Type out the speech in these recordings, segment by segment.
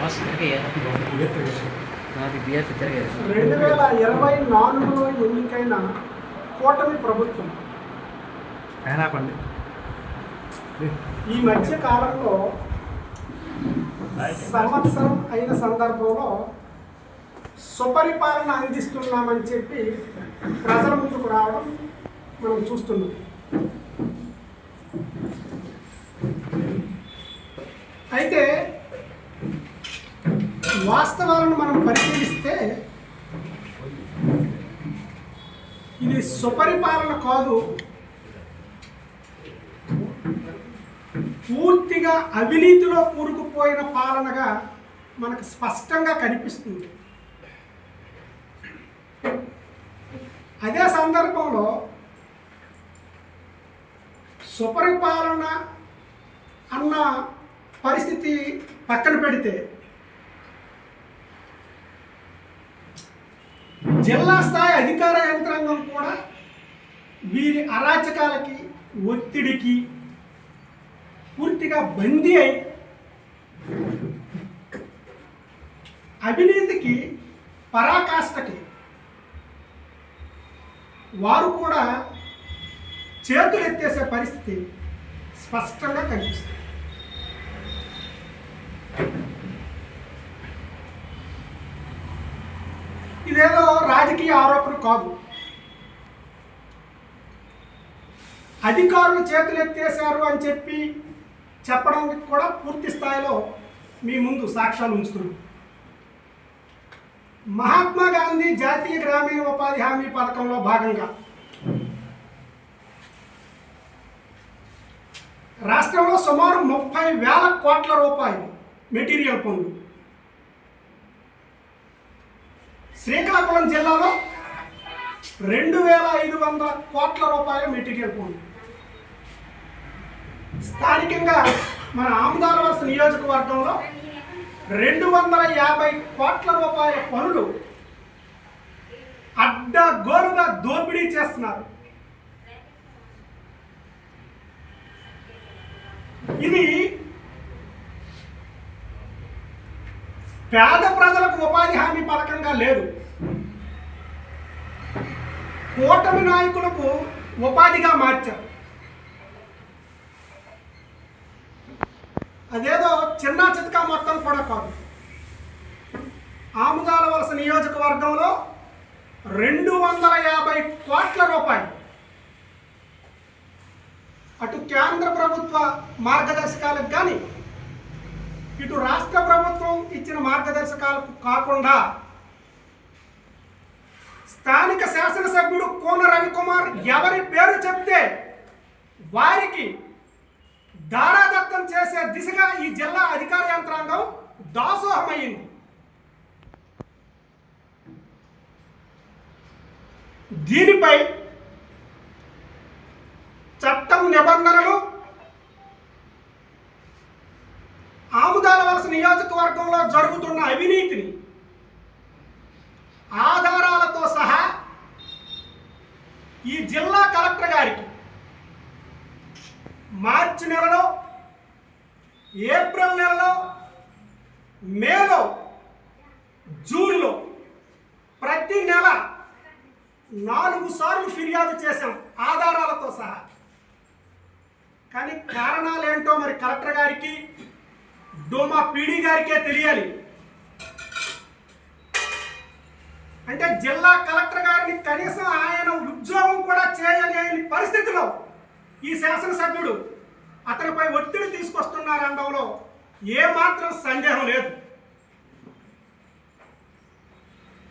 మస్తు తిరిగాయి నాది బిఎస్ తిరిగాయి రెండు వేల ఇరవై నాలుగులో ఎన్నికైన కూటమి ప్రభుత్వం. పండి ఈ మధ్య కాలంలో సంవత్సరం అయిన సందర్భంలో సుపరిపాలన అందిస్తున్నామని చెప్పి ప్రజల ముందుకు రావడం మనం చూస్తున్నాం. అయితే వాస్తవాలను మనం పరిశీలిస్తే ఇది సుపరిపాలన కాదు. పూర్తిగా అవినీతిలో కూరుకుపోయిన పాలనగా మనకు స్పష్టంగా కనిపిస్తుంది. అదే సందర్భంలో సుపరిపాలన అన్న పరిస్థితి పక్కన పెడితే జిల్లా స్థాయి అధికార యంత్రాంగం కూడా వీరి అరాచకాలకి ఒత్తిడికి పూర్తిగా బందీ అయి అవినీతికి పరాకాష్ఠకి వారు కూడా చేతులు ఎత్తేసే పరిస్థితి స్పష్టంగా కనిపిస్తుంది. ఇదేదో రాజకీయ ఆరోపణ కాదు. అధికారులు చేతులు ఎత్తేసారు అని చెప్పి చెప్పడానికి కూడా పూర్తి స్థాయిలో మీ ముందు సాక్ష్యాలు ఉంచుతున్నాం. మహాత్మా గాంధీ జాతీయ గ్రామీణ ఉపాధి హామీ పథకంలో భాగంగా రాష్ట్రంలో సుమారు ముప్పై వేల కోట్ల రూపాయలు మెటీరియల్ పనులు శ్రీకాకుళం జిల్లాలో రెండు వేల ఐదు వందల కోట్ల రూపాయల మెటీరియల్ పనులు స్థానికంగా మన ఆముదాలవలస నియోజకవర్గంలో రెండు వందల యాభై కోట్ల రూపాయల పనులు అడ్డగోరుగా దోపిడీ చేస్తున్నారు. ఇది పేద ప్రజలకు ఉపాధి హామీ పథకంగా లేదు. కూటమి నాయకులకు ఉపాధిగా మార్చారు. అదేదో చిన్న చితకా మొత్తం కూడా కాదు. ఆముదాల వలస నియోజకవర్గంలో రెండు వందల యాభై కోట్ల రూపాయలు. అటు కేంద్ర ప్రభుత్వ మార్గదర్శకాలకు కానీ ఇటు రాష్ట్ర ప్రభుత్వం ఇచ్చిన మార్గదర్శకాలకు కాకుండా స్థానిక శాసనసభ్యుడు కోన రవికుమార్ ఎవరి పేరు చెప్తే వారికి దారాదత్తం చేసే దిశగా ఈ జిల్లా అధికార యంత్రాంగం దాసోహమైంది దీనిపై చట్టం నిబంధనలు ఆముదాల వలస నియోజకవర్గంలో జరుగుతున్న అవినీతిని ఆధారాలతో సహా ఈ జిల్లా కలెక్టర్ గారికి మార్చి నెలలో ఏప్రిల్ నెలలో మేలో జూన్లో ప్రతి నెల నాలుగు సార్లు ఫిర్యాదు చేశాం ఆధారాలతో సహా. కానీ కారణాలు ఏంటో మరి కలెక్టర్ గారికి డోమా పీడీ గారికే తెలియాలి. అంటే జిల్లా కలెక్టర్ గారిని కనీసం ఆయన ఉద్యోగం కూడా చేయలేని పరిస్థితిలో ఈ శాసనసభ్యుడు అతనిపై ఒత్తిడి తీసుకొస్తున్నారనడంలో ఏమాత్రం సందేహం లేదు.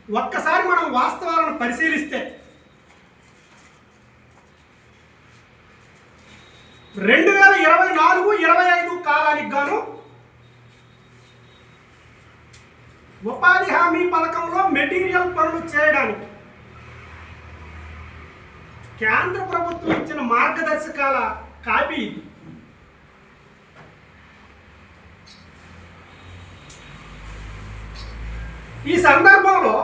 ఒక్కసారి మనం వాస్తవాలను పరిశీలిస్తే రెండు వేల ఇరవై నాలుగు ఇరవై ఐదు కాలానికి గాను ఉపాధి హామీ పథకంలో మెటీరియల్ పనులు చేయడానికి కేంద్ర ప్రభుత్వం ఇచ్చిన మార్గదర్శకాల కాపీ ఇది. ఈ సందర్భంలో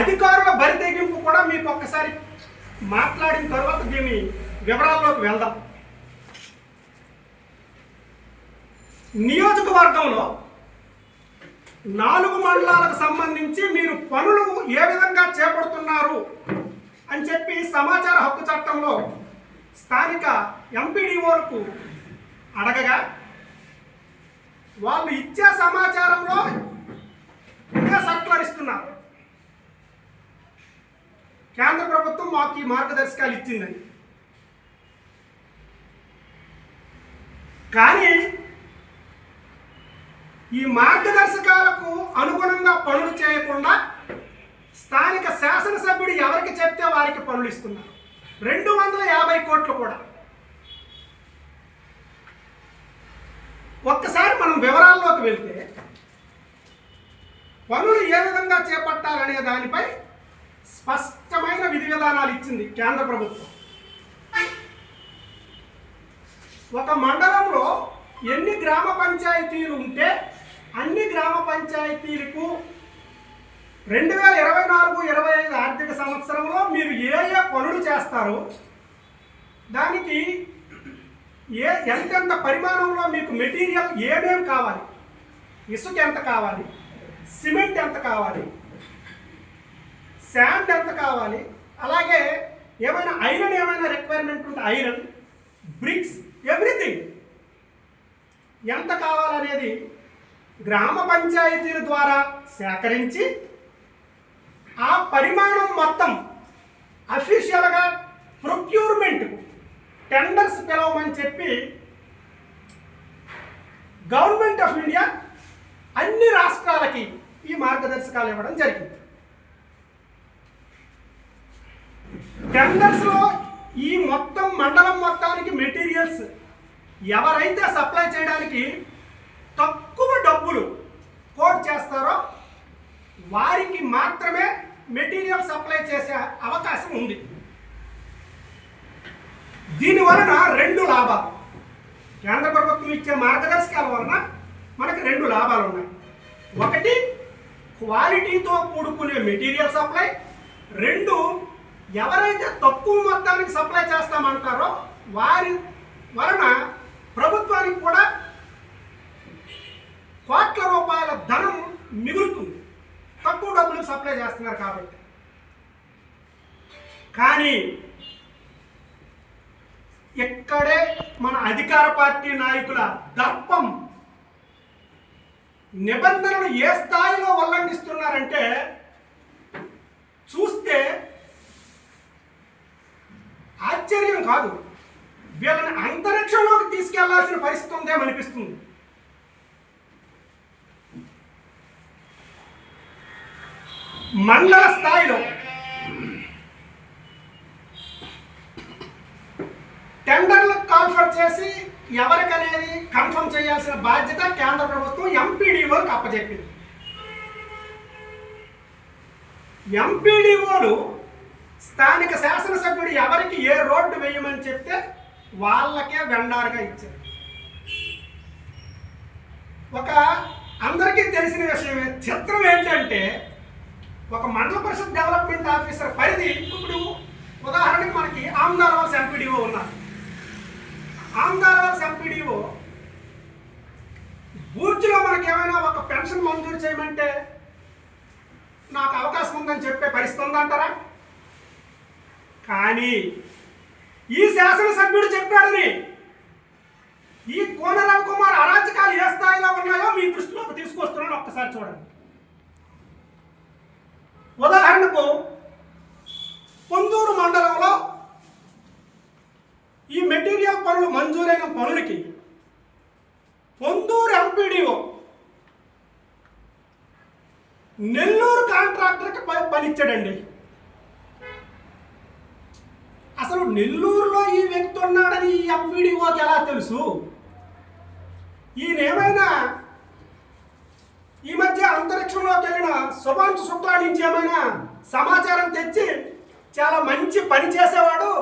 అధికారుల బరితెగింపు కూడా మీకు ఒక్కసారి మాట్లాడిన తర్వాత దీని వివరాల్లోకి వెళ్దాం. నియోజకవర్గంలో నాలుగు మండలాలకు సంబంధించి మీరు పనులు ఏ విధంగా చేపడుతున్నారు అని చెప్పి సమాచార హక్కు చట్టంలో స్థానిక ఎంపీడీఓలకు అడగగా వాళ్ళు ఇచ్చే సమాచారంలో ఇదే సర్కులర్ కేంద్ర ప్రభుత్వం మాకు ఈ మార్గదర్శకాలు ఇచ్చిందని. కానీ ఈ మార్గదర్శకాలకు అనుగుణంగా పనులు చేయకుండా స్థానిక శాసనసభ్యుడు ఎవరికి చెప్తే వారికి పనులు ఇస్తున్నారు. రెండు వందల యాభై కోట్లు కూడా. ఒక్కసారి మనం వివరాల్లోకి వెళ్తే పనులు ఏ విధంగా చేపట్టాలనే దానిపై స్పష్టమైన విధి విధానాలు ఇచ్చింది కేంద్ర ప్రభుత్వం. ఒక మండలంలో ఎన్ని గ్రామ పంచాయతీలు ఉంటే అన్ని గ్రామ పంచాయతీలకు రెండు వేల ఇరవై నాలుగు ఇరవై ఐదు ఆర్థిక సంవత్సరంలో మీరు ఏ ఏ పనులు చేస్తారు? దానికి ఏ ఎంతెంత పరిమాణంలో మీకు మెటీరియల్ ఏమేమి కావాలి? ఇసుక ఎంత కావాలి? సిమెంట్ ఎంత కావాలి? శాండ్ ఎంత కావాలి? అలాగే ఏమైనా ఐరన్ ఏమైనా రిక్వైర్మెంట్ ఉంటే ఐరన్ బ్రిక్స్ ఎవ్రీథింగ్ ఎంత కావాలనేది గ్రామ పంచాయతీల ద్వారా సేకరించి ఆ పరిమాణం మొత్తం అఫీషియల్గా ప్రొక్యూర్మెంట్కు టెండర్స్ పిలవమని చెప్పి గవర్నమెంట్ ఆఫ్ ఇండియా అన్ని రాష్ట్రాలకి ఈ మార్గదర్శకాలు ఇవ్వడం జరిగింది. టెండర్స్లో ఈ మొత్తం మండలం మొత్తానికి మెటీరియల్స్ ఎవరైతే సప్లై చేయడానికి తక్కువ డబ్బులు కోట్ చేస్తారో వారికి మాత్రమే మెటీరియల్ సప్లై చేసే అవకాశం ఉంది. దీని వలన రెండు లాభాలు. కేంద్ర ప్రభుత్వం ఇచ్చే మార్గదర్శకాల వలన మనకి రెండు లాభాలు ఉన్నాయి. ఒకటి క్వాలిటీతో కూడుకునే మెటీరియల్ సప్లై. రెండు ఎవరైతే తక్కువ మొత్తానికి సప్లై చేస్తామంటారో వారి వలన ప్రభుత్వానికి కూడా కోట్ల రూపాయల ధనం మిగులుతుంది. తక్కువ డబ్బులకు సప్లై చేస్తున్నారు కాబట్టి. కానీ ఇక్కడే మన అధికార పార్టీ నాయకుల దర్పం నిబంధనలు ఏ స్థాయిలో ఉల్లంఘిస్తున్నారంటే చూస్తే ఆశ్చర్యం కాదు. వీళ్ళని అంతరిక్షంలోకి తీసుకెళ్ళాల్సిన పరిస్థితి ఉందేమనిపిస్తుంది. మండల స్థాయిలో టెండర్లు కాన్ఫర్ చేసి ఎవరికనేది కన్ఫర్మ్ చేయాల్సిన బాధ్యత కేంద్ర ప్రభుత్వం ఎంపీడీఓకి అప్పచెప్పింది ఎంపీడీఓలు స్థానిక శాసనసభ్యుడు ఎవరికి ఏ రోడ్డు వేయమని చెప్తే వాళ్ళకే వెండారుగా ఇచ్చారు. ఒక అందరికీ తెలిసిన విషయం చిత్రం ఏంటంటే ఒక మండల పరిషత్ డెవలప్మెంట్ ఆఫీసర్ పరిధి ఇప్పుడు ఉదాహరణకి మనకి ఆమ్దారవలస ఎంపీడీఓ ఉన్నారు. ఆమ్దారవలస ఎంపీడీఓ బూర్జులో మనకి ఏమైనా ఒక పెన్షన్ మంజూరు చేయమంటే నాకు అవకాశం ఉందని చెప్పే పరిస్థితి ఉందంటారా? కానీ ఈ శాసనసభ్యుడు చెప్పాడని ఈ కోన రవికుమార్ అరాచకాలు ఏ స్థాయిలో ఉన్నాయో మీ దృష్టిలోకి తీసుకొస్తున్నాను. ఒక్కసారి చూడండి. ఉదాహరణకు పొందూరు మండలంలో ఈ మెటీరియల్ పనులు మంజూరైన పనులకి పొందూరు ఎంపీడీఓ నెల్లూరు కాంట్రాక్టర్కి పనిచ్చాడండి. అసలు నెల్లూరులో ఈ వ్యక్తి ఉన్నాడని ఈ ఎంపీడీఓకి ఎలా తెలుసు? ఈయనేమైనా ఈ మధ్య అంతరిక్షంలోకి వెళ్ళిన శుభాంశు శుక్లా నుంచి ఏమైనా సమాచారం తెచ్చి చాలా మంచి పని చేసేవాడు?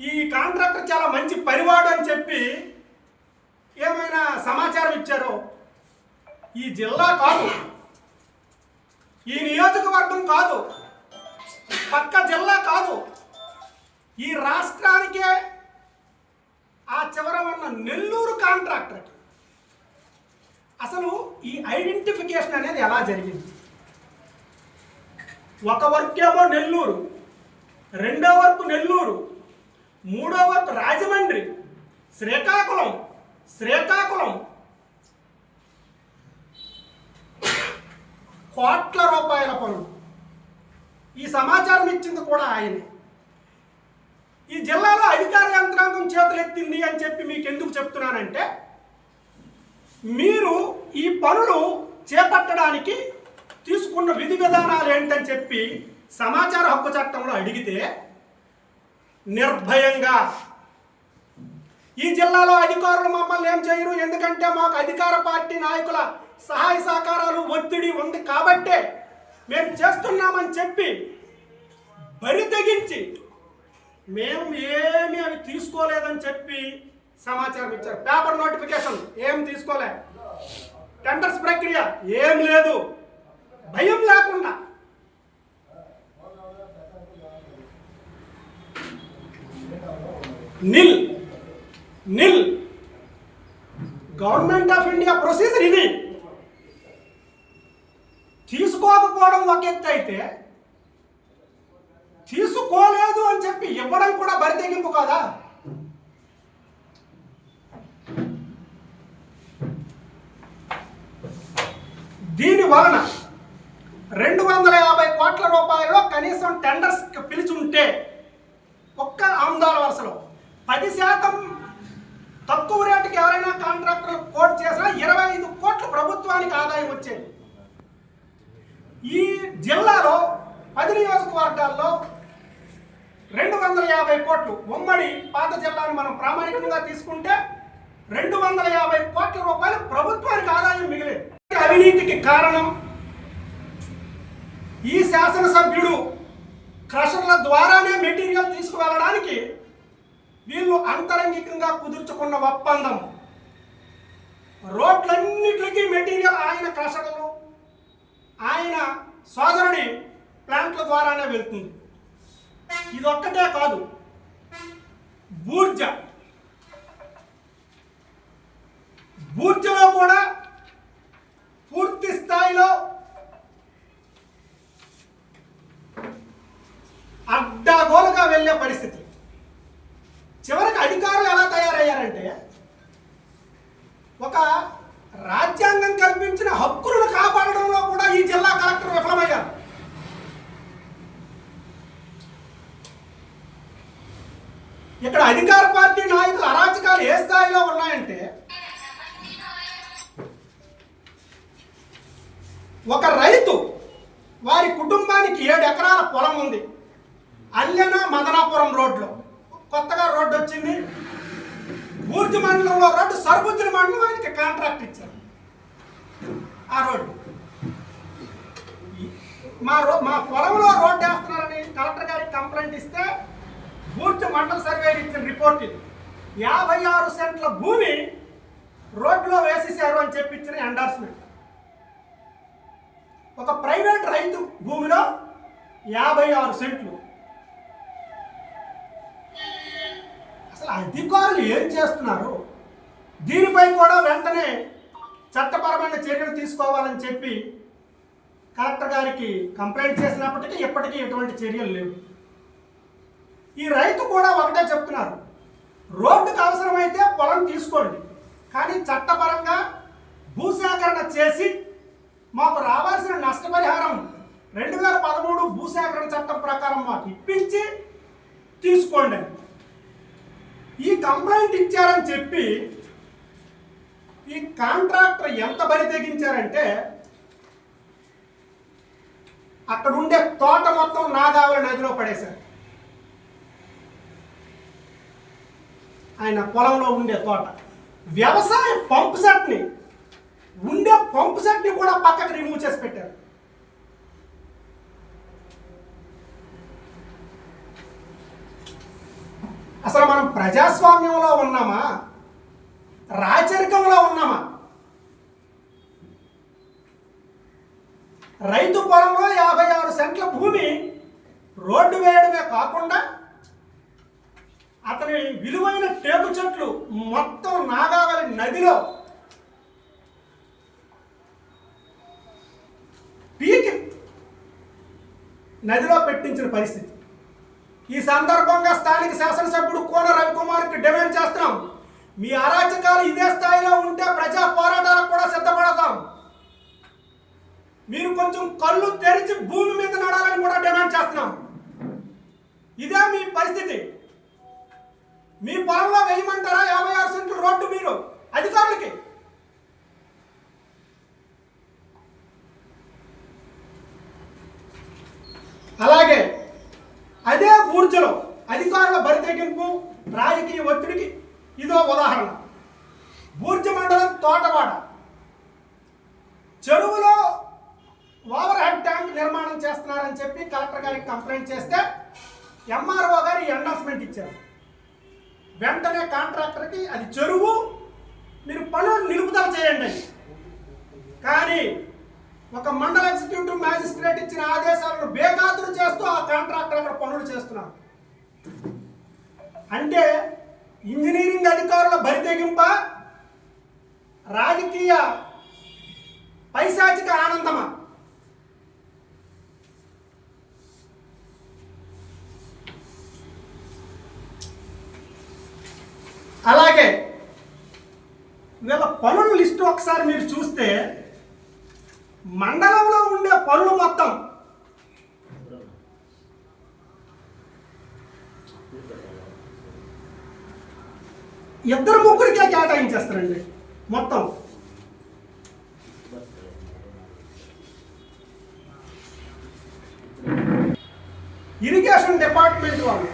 ఈ కాంట్రాక్టర్ చాలా మంచి పనివాడు అని చెప్పి ఏమైనా సమాచారం ఇచ్చారో? ఈ జిల్లా కాదు. ఈ నియోజకవర్గం కాదు. పక్క జిల్లా కాదు. ఈ రాష్ట్రానికే ఆ చివర ఉన్న నెల్లూరు కాంట్రాక్టర్ అసలు ఈ ఐడెంటిఫికేషన్ అనేది ఎలా జరిగింది? ఒక వర్క్ ఏమో నెల్లూరు రెండో వర్క్ నెల్లూరు మూడో వర్క్ రాజమండ్రి శ్రీకాకుళం శ్రీకాకుళం. కోట్ల రూపాయల పనులు. ఈ సమాచారం ఇచ్చింది కూడా ఆయనే. ఈ జిల్లాలో అధికార యంత్రాంగం చేతులెత్తింది అని చెప్పి మీకు ఎందుకు చెప్తున్నానంటే మీరు ఈ పనులు చేపట్టడానికి తీసుకున్న విధి విధానాలు ఏంటని చెప్పి సమాచార హక్కు చట్టంలో అడిగితే నిర్భయంగా ఈ జిల్లాలో అధికారులు మమ్మల్ని ఏం చేయరు? ఎందుకంటే మాకు అధికార పార్టీ నాయకుల సహాయ సహకారాలు ఒత్తిడి ఉంది కాబట్టే మేము చేస్తున్నామని చెప్పి బరి తెగించి మేము ఏమి అవి తీసుకోలేదని చెప్పి సమాచారం ఇచ్చారు. పేపర్ నోటిఫికేషన్ ఏం తీసుకోలే. టెండర్స్ ప్రక్రియ ఏం లేదు. భయం లేకుండా. Nil nil. Government of India procedure ఇది. తీసుకోకపోవడం ఒక ఎత్తు అయితే తీసుకోలేదు అని చెప్పి ఇవ్వడం కూడా బరితెగింపు కాదా? దీని వలన రెండు వందల యాభై కోట్ల రూపాయల్లో కనీసం టెండర్స్ పిలిచి ఉంటే ఒక్క ఆమ్దాల వరుసలో పది శాతం తక్కువ రేటుకి ఎవరైనా కాంట్రాక్టర్లు కోట్ చేసినా ఇరవై ఐదు కోట్ల ప్రభుత్వానికి ఆదాయం వచ్చేది. ఈ జిల్లాలో పది నియోజకవర్గాల్లో రెండు వందల యాభై కోట్లు ఉమ్మడి పాత జిల్లాను మనం ప్రామాణికంగా తీసుకుంటే రెండు వందల యాభై కోట్ల రూపాయలు ప్రభుత్వానికి ఆదాయం మిగిలేదు. అవినీతికి కారణం ఈ శాసనసభ్యుడు క్రషర్ల ద్వారానే మెటీరియల్ తీసుకువెళ్ళడానికి వీళ్ళు అంతరంగికంగా కుదుర్చుకున్న ఒప్పందం. రోడ్లన్నిటికీ మెటీరియల్ ఆయన క్రషర్లు ఆయన సోదరుడి ప్లాంట్ల ద్వారానే వెళ్తుంది. ఇదొక్కటే కాదు బూర్జ. బూర్జలో కూడా పూర్తి స్థాయిలో అడ్డాగోలుగా వెళ్ళే పరిస్థితి. చివరికి అధికారులు ఎలా తయారయ్యారంటే ఒక రాజ్యాంగం కల్పించిన హక్కులను కాపాడడంలో కూడా ఈ జిల్లా కలెక్టర్ విఫలమయ్యారు. ఇక్కడ అధికార పార్టీ నాయకుల అరాచకాలు ఏ స్థాయిలో ఉన్నాయంటే ఒక రైతు వారి కుటుంబానికి ఏడు ఎకరాల పొలం ఉంది. అల్లెన మదనాపురం రోడ్లో. కొత్తగా రోడ్డు వచ్చింది. బూర్జి మండలంలో రోడ్డు సర్బుజ్జుల మండలం ఆయనకి కాంట్రాక్ట్ ఇచ్చారు. ఆ రోడ్డు. మా రో మా పొలంలో రోడ్డు వేస్తున్నారని కలెక్టర్ గారికి కంప్లైంట్ ఇస్తే పూర్తి మండల సర్వే ఇచ్చిన రిపోర్ట్ ఇది. యాభై ఆరు సెంట్ల భూమి రోడ్లో వేసేసారు అని చెప్పించిన ఎండార్స్మెంట్ ఒక ప్రైవేట్ రైతు భూమిలో యాభై ఆరు సెంట్లు. అసలు అధికారులు ఏం చేస్తున్నారు? దీనిపై కూడా వెంటనే చట్టపరమైన చర్యలు తీసుకోవాలని చెప్పి కలెక్టర్ గారికి కంప్లైంట్ చేసినప్పటికీ ఇప్పటికీ ఎటువంటి చర్యలు లేవు. ఈ రైతు కూడా ఒకటే చెప్తున్నారు. రోడ్డుకు అవసరమైతే పొలం తీసుకోండి. కానీ చట్టపరంగా భూసేకరణ చేసి మాకు రావాల్సిన నష్టపరిహారం రెండు వేల పదమూడు భూసేకరణ చట్టం ప్రకారం మాకు ఇప్పించి తీసుకోండి. ఈ కంప్లైంట్ ఇచ్చారని చెప్పి ఈ కాంట్రాక్టర్ ఎంత బరి తెగించారంటే అక్కడ ఉండే తోట మొత్తం నాగావళి నదిలో పడేశారు. ఆయన పొలంలో ఉండే తోట. వ్యవసాయ పంపు సెట్ని ఉండే పంపు సెట్ని కూడా పక్కకు రిమూవ్ చేసి పెట్టారు. అసలు మనం ప్రజాస్వామ్యంలో ఉన్నామా? రాచరికంలో ఉన్నామా? రైతు పొలంలో యాభై ఆరు సెంట్ల భూమి రోడ్డు వేయడమే కాకుండా అతని విలువైన టేకు చెట్లు మొత్తం నాగావళి నదిలో పీకి నదిలో పెట్టించిన పరిస్థితి. ఈ సందర్భంగా స్థానిక శాసనసభ్యుడు కోన రవికుమార్కి డిమాండ్ చేస్తున్నాం. మీ అరాచకాలు ఇదే స్థాయిలో ఉంటే ప్రజా పోరాటాలకు కూడా సిద్ధపడతాం. మీరు కొంచెం కళ్ళు తెరిచి భూమి మీద నడాలని కూడా డిమాండ్ చేస్తున్నాం. ఇదే మీ పరిస్థితి. మీ పొలంలో వేయమంటారా? యాభై ఆరు సెంట్లు రోడ్డు మీరు అధికారులకి? అలాగే అదే ఊర్జలో అధికారుల బరితెగింపు రాజకీయ ఒత్తిడికి ఇదో ఉదాహరణ. బూర్జ మండలం తోటవాడ. చెరువులో ఓవర్ హెడ్ ట్యాంక్ నిర్మాణం చేస్తున్నారని చెప్పి కలెక్టర్ గారికి కంప్లైంట్ చేస్తే ఎంఆర్ఓ గారు ఎండార్స్మెంట్ ఇచ్చారు. వెంటనే కాంట్రాక్టర్కి అది చెరువు మీరు పనులు నిలుపుదల చేయండి. కానీ ఒక మండల ఎగ్జిక్యూటివ్ మ్యాజిస్ట్రేట్ ఇచ్చిన ఆదేశాలను బేఖాతరు చేస్తూ ఆ కాంట్రాక్టర్ అక్కడ పనులు చేస్తున్నారు అంటే ఇంజనీరింగ్ అధికారుల బరితెగింప రాజకీయ పైశాచిక ఆనందమా? అలాగే వీళ్ళ పనుల లిస్టు ఒకసారి మీరు చూస్తే మండలంలో ఉండే పనులు మొత్తం ఇద్దరు ముగ్గురికే కేటాయించేస్తారండి. మొత్తం. ఇరిగేషన్ డిపార్ట్మెంట్ వాళ్ళు.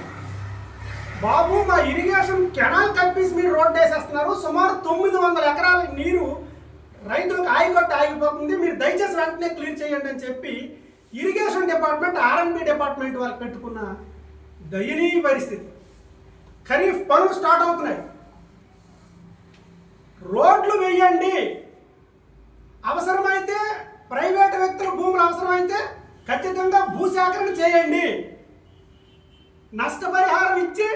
బాబు మా ఇరిగేషన్ కెనాల్ కప్పేసి మీరు రోడ్డు వేసేస్తున్నారు. సుమారు తొమ్మిది వందల ఎకరాల నీరు రైతులకు ఆగికొట్టి ఆగిపోతుంది. మీరు దయచేసి వెంటనే క్లియర్ చేయండి అని చెప్పి ఇరిగేషన్ డిపార్ట్మెంట్ ఆర్ఎంబి డిపార్ట్మెంట్ వాళ్ళు పెట్టుకున్న దయనీయ పరిస్థితి. ఖరీఫ్ పనులు స్టార్ట్ అవుతున్నాయి. రోడ్లు వేయండి. అవసరమైతే ప్రైవేట్ వ్యక్తుల భూములు అవసరమైతే ఖచ్చితంగా భూసేకరణ చేయండి. నష్టపరిహారం ఇచ్చి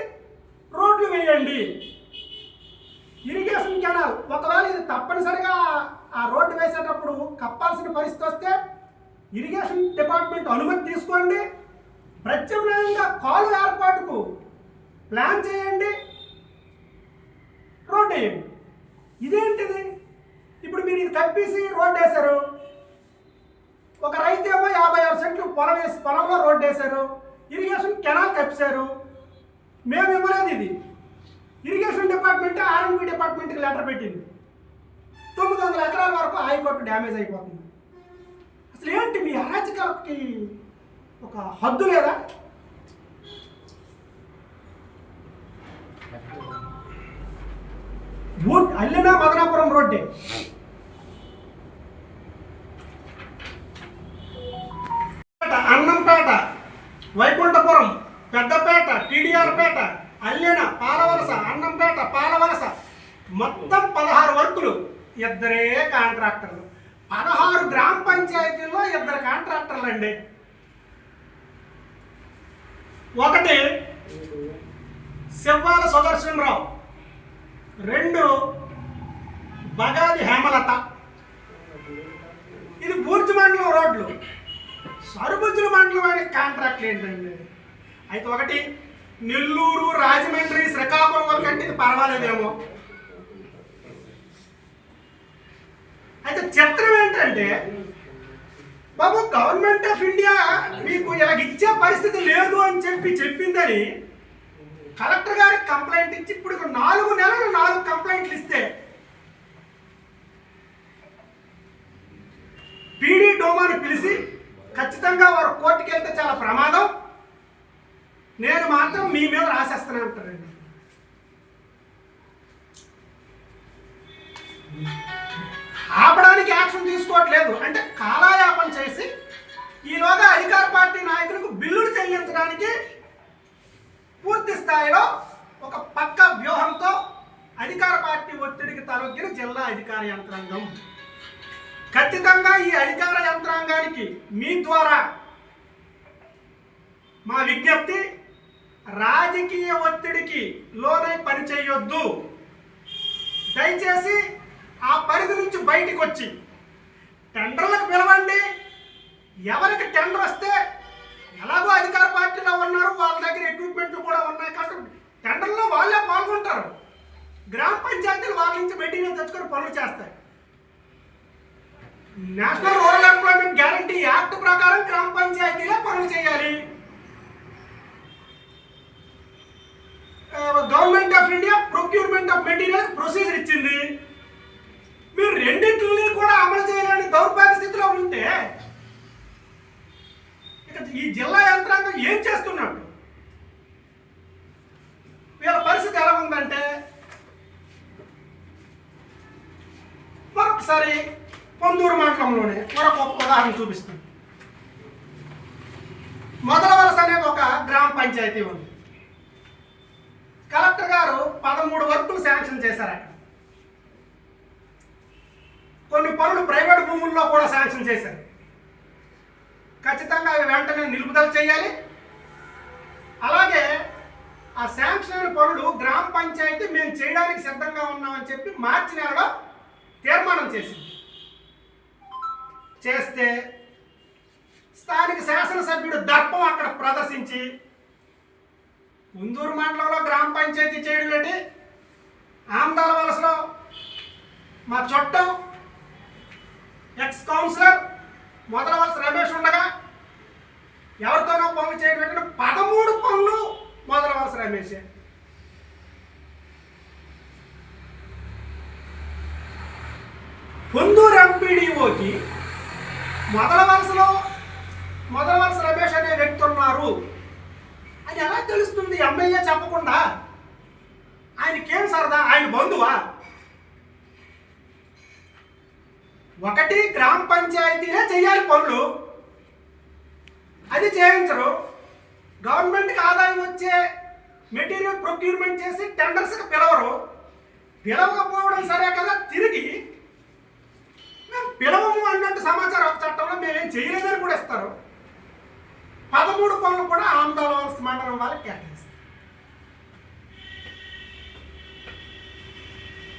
రోడ్లు వేయండి. ఇరిగేషన్ కెనాల్ ఒకవేళ ఇది తప్పనిసరిగా ఆ రోడ్డు వేసేటప్పుడు కప్పాల్సిన పరిస్థితి వస్తే ఇరిగేషన్ డిపార్ట్మెంట్ అనుమతి తీసుకోండి. ప్రత్యామ్నాయంగా కాలు ఏర్పాటుకు ప్లాన్ చేయండి. రోడ్డు వేయండి. ఇదేంటిది? ఇప్పుడు మీరు ఇది తప్పేసి రోడ్డు వేశారు ఒక రైతు ఏమో యాభై ఆరు సెంట్లు పొలం వేసి పొలంలో రోడ్డు వేశారు ఇరిగేషన్ కెనాల్ తప్పిశారు. మేము ఇవ్వలేదు ఇది. ఇరిగేషన్ డిపార్ట్మెంట్ ఆర్ఎంపీ డిపార్ట్మెంట్కి లెటర్ పెట్టింది. తొమ్మిది వందల ఎకరాల వరకు హైకోర్టు డ్యామేజ్ అయిపోతుంది. అసలు ఏంటి మీ అరాచకాలకి ఒక హద్దు లేదా? అల్లినా మదనాపురం రోడ్డే. అన్నంపేట వైకుంఠపురం పెద్దపేట టీడీఆర్ పేట అల్లెన పాలవలస అన్నంపేట పాలవలస. మొత్తం పదహారు వర్కులు ఇద్దరే కాంట్రాక్టర్లు. పదహారు గ్రామ పంచాయతీల్లో ఇద్దరు కాంట్రాక్టర్లు అండి ఒకటి శివాల సుదర్శనరావు. రెండు బగాది హేమలత. ఇది బూర్జు మండలం రోడ్లు. సరుబుజ్జుల మండలం అనే కాంట్రాక్ట్లు ఏంటండి? అయితే ఒకటి నెల్లూరు రాజమండ్రి శ్రీకాకుళం వరకు అంటే ఇది పర్వాలేదేమో. అయితే చిత్రం ఏంటంటే బాబు గవర్నమెంట్ ఆఫ్ ఇండియా మీకు ఇలాగ ఇచ్చే పరిస్థితి లేదు అని చెప్పి చెప్పిందని కలెక్టర్ గారికి కంప్లైంట్ ఇచ్చి ఇప్పుడు నాలుగు నెలలు నాలుగు కంప్లైంట్లు ఇస్తే పీడీ డోమాని పిలిచి ఖచ్చితంగా వారు కోర్టుకి వెళ్తే చాలా ప్రమాదం. నేను మాత్రం మీ మీద రాసేస్తానే ఉంటానండి ఆపడానికి యాక్షన్ తీసుకోవట్లేదు. అంటే కాలాయాపన చేసి ఈలోగా అధికార పార్టీ నాయకులకు బిల్లులు చెల్లించడానికి పూర్తి స్థాయిలో ఒక పక్క వ్యూహంతో అధికార పార్టీ ఒత్తిడికి తలొగ్గిన జిల్లా అధికార యంత్రాంగం. ఖచ్చితంగా ఈ అధికార యంత్రాంగానికి మీ ద్వారా మా విజ్ఞప్తి రాజకీయ ఒత్తిడికి లోనై పని చేయొద్దు. దయచేసి ఆ పరిధి నుంచి బయటికి వచ్చి టెండర్లకు పిలవండి. ఎవరికి టెండర్ వస్తే national కలెక్టర్ గారు పదమూడు వర్కులు శాంక్షన్ చేశారు అక్కడ కొన్ని పనులు ప్రైవేట్ భూముల్లో కూడా శాంక్షన్ చేశారు. ఖచ్చితంగా అవి వెంటనే నిలుపుదల చేయాలి. అలాగే ఆ శాంక్షన్ అయిన పనులు గ్రామ పంచాయతీ మేము చేయడానికి సిద్ధంగా ఉన్నామని చెప్పి మార్చి నెలలో తీర్మానం చేసింది. చేస్తే స్థానిక శాసనసభ్యుడు దర్పం అక్కడ ప్రదర్శించి ఉందూరు మండలంలో గ్రామ పంచాయతీ చేయడం ఏంటి? ఆమదాల వలసలో మా చుట్టం ఎక్స్ కౌన్సిలర్ మొదల వలస రమేష్ ఉండగా ఎవరితోనో పనులు చేయడం ఏంటంటే పదమూడు పనులు మొదల వలస రమేష్. పొందూరు ఎంపీడీఓకి మొదల వలసలో మొదల వలస రమేష్ అనే వ్యక్తి ఉన్నారు అది ఎలా తెలుస్తుంది ఎమ్మెల్యే చెప్పకుండా ఆయనకేం సరదా? ఆయన బంధువా? ఒకటి గ్రామ పంచాయతీనే చేయాలి పనులు. అది చేయించరు. గవర్నమెంట్కి ఆదాయం వచ్చే మెటీరియల్ ప్రొక్యూర్మెంట్ చేసి టెండర్స్కి పిలవరు. పిలవకపోవడం సరే కదా తిరిగి మేము పిలవము అన్నట్టు సమాచారం ఒక చట్టంలో మేమేం చేయలేదని కూడా ఇస్తారు. పదమూడు పనులు కూడా ఆంధ్రవలస మండలం వాళ్ళకి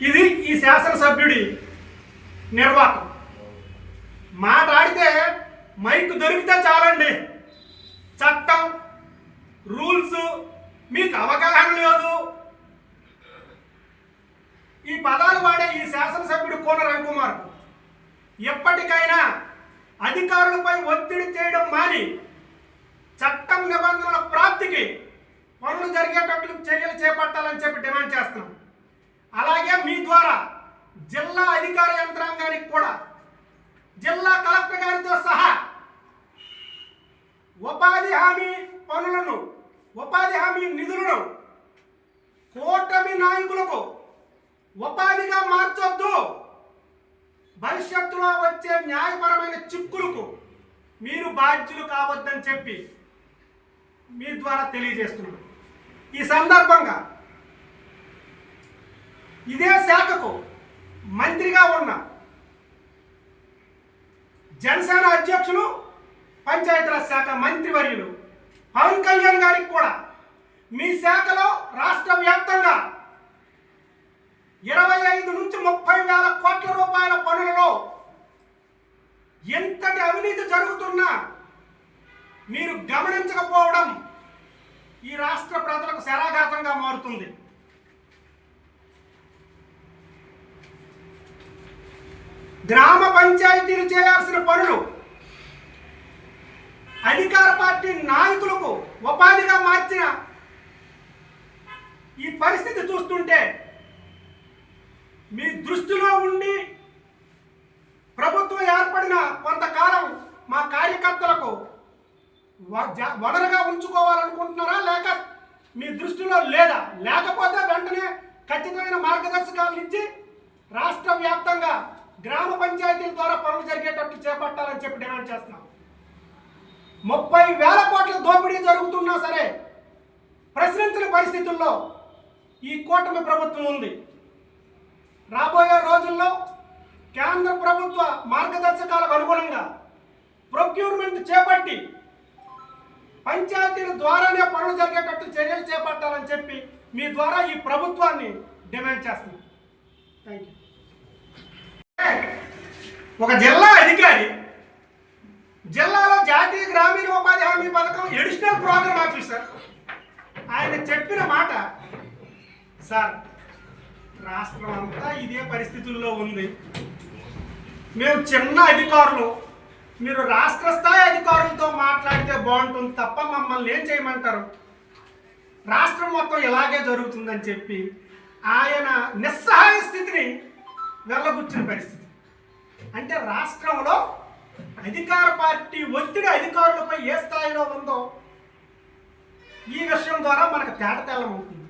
ఇది ఈ శాసనసభ్యుడి నిర్వాహకం. మాట్లాడితే మైక్ దొరికితే చాలండి. చట్టం రూల్స్ మీకు అవగాహన లేదు. ఈ పదాలు వాడే ఈ శాసనసభ్యుడు కోన రవికుమార్. ఎప్పటికైనా అధికారులపై ఒత్తిడి చేయడం మాని చట్టం నిబంధనల ప్రాప్తికి పనులు జరిగేటట్లు చర్యలు చేపట్టాలని చెప్పి డిమాండ్ చేస్తున్నాం. అలాగే మీ ద్వారా జిల్లా అధికార యంత్రాంగానికి కూడా జిల్లా కలెక్టర్ గారితో సహా ఉపాధి హామీ పనులను ఉపాధి హామీ నిధులను కూటమి నాయకులకు ఉపాధిగా మార్చొద్దు. భవిష్యత్తులో వచ్చే న్యాయపరమైన చిక్కులకు మీరు బాధ్యులు కావద్దని చెప్పి మీ ద్వారా తెలియజేస్తున్నాను. ఈ సందర్భంగా ఇదే శాఖకు మంత్రిగా ఉన్న జనసేన అధ్యక్షులు పంచాయతీరాజ్ శాఖ మంత్రివర్యులు పవన్ కళ్యాణ్ గారికి కూడా మీ శాఖలో రాష్ట్ర వ్యాప్తంగా ఇరవై ఐదు నుంచి ముప్పై వేల కోట్ల రూపాయల పనులలో ఎంతటి అవినీతి జరుగుతున్నా మీరు గమనించకపోవడం ఈ రాష్ట్ర ప్రజలకు శరాఘాతంగా మారుతుంది. గ్రామ పంచాయతీలు చేయాల్సిన పనులు అధికార పార్టీ నాయకులకు ఉపాధిగా మార్చిన ఈ పరిస్థితి చూస్తుంటే మీ దృష్టిలో ఉండి ప్రభుత్వం ఏర్పడిన కొంతకాలం మా కార్యకర్తలకు వ- జ- వనరుగా ఉంచుకోవాలనుకుంటున్నారా? లేక మీ దృష్టిలో లేదా? లేకపోతే వెంటనే ఖచ్చితమైన మార్గదర్శకాలు ఇచ్చి రాష్ట్ర వ్యాప్తంగా గ్రామ పంచాయతీల ద్వారా పనులు జరిగేటట్టు చేపట్టాలని చెప్పి డిమాండ్ చేస్తున్నాం. ముప్పై వేల కోట్ల దోపిడీ జరుగుతున్నా సరే ప్రశ్నించిన పరిస్థితుల్లో ఈ కూటమి ప్రభుత్వం ఉంది. రాబోయే రోజుల్లో కేంద్ర ప్రభుత్వ మార్గదర్శకాలకు అనుగుణంగా ప్రొక్యూర్మెంట్ చేపట్టి పంచాయతీల ద్వారానే పనులు జరిగేటట్టు చర్యలు చేపట్టాలని చెప్పి మీ ద్వారా ఈ ప్రభుత్వాన్ని డిమాండ్ చేస్తున్నాం. థ్యాంక్ యూ ఒక జిల్లా అధికారి జిల్లాలో జాతీయ గ్రామీణ ఉపాధి హామీ పథకం ఎడిషనల్ ప్రోగ్రామ్ ఆఫీసర్ ఆయన చెప్పిన మాట సార్ రాష్ట్రం అంతా ఇదే పరిస్థితుల్లో ఉంది. మేము చిన్న అధికారులు. మీరు రాష్ట్ర స్థాయి అధికారులతో మాట్లాడితే బాగుంటుంది తప్ప మమ్మల్ని ఏం చేయమంటారు? రాష్ట్రం మొత్తం ఇలాగే జరుగుతుందని చెప్పి ఆయన నిస్సహాయ స్థితిని వెళ్ళగుచ్చిన పరిస్థితి. అంటే రాష్ట్రంలో అధికార పార్టీ ఒత్తిడి అధికారులపై ఏ స్థాయిలో ఉందో ఈ విషయం ద్వారా మనకు తేటతెల్లమవుతుంది